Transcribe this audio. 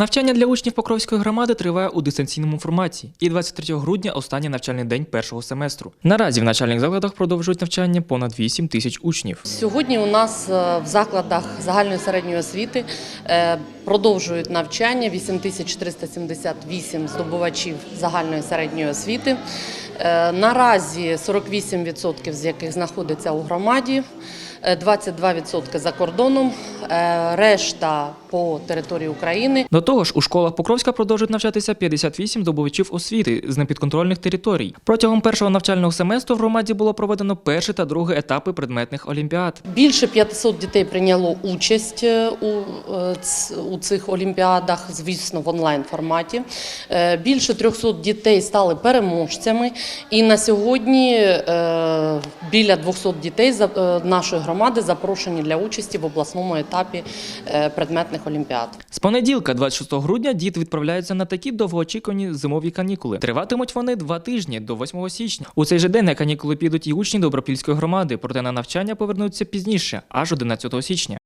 Навчання для учнів Покровської громади триває у дистанційному форматі, і 23 грудня останній навчальний день першого семестру. Наразі в навчальних закладах продовжують навчання понад 8 тисяч учнів. Сьогодні у нас е, в закладах загальної середньої освіти е, продовжують навчання 8378 здобувачів загальної середньої освіти. Е, Наразі 48% з яких знаходиться у громаді, 22% за кордоном, е, решта по території України. До того ж, у школах Покровська продовжують навчатися 58 здобувачів освіти з непідконтрольних територій. Протягом першого навчального семестру в громаді було проведено перший та другий етапи предметних олімпіад. Більше 500 дітей прийняло участь е, у, е, цих олімпіадах, звісно, в онлайн форматі. Е, Більше 300 дітей стали переможцями. І на сьогодні е, біля 200 дітей за- е, нашої громади запрошені для участі в обласному етапі е, предметних олімпіад. З понеділка, 26 грудня, діти відправляються на такі довгоочікувані зимові канікули. Триватимуть вони два тижні до 8 січня. У цей же день на канікули підуть і учні Добропільської громади, проте на навчання повернуться пізніше, аж 11 січня.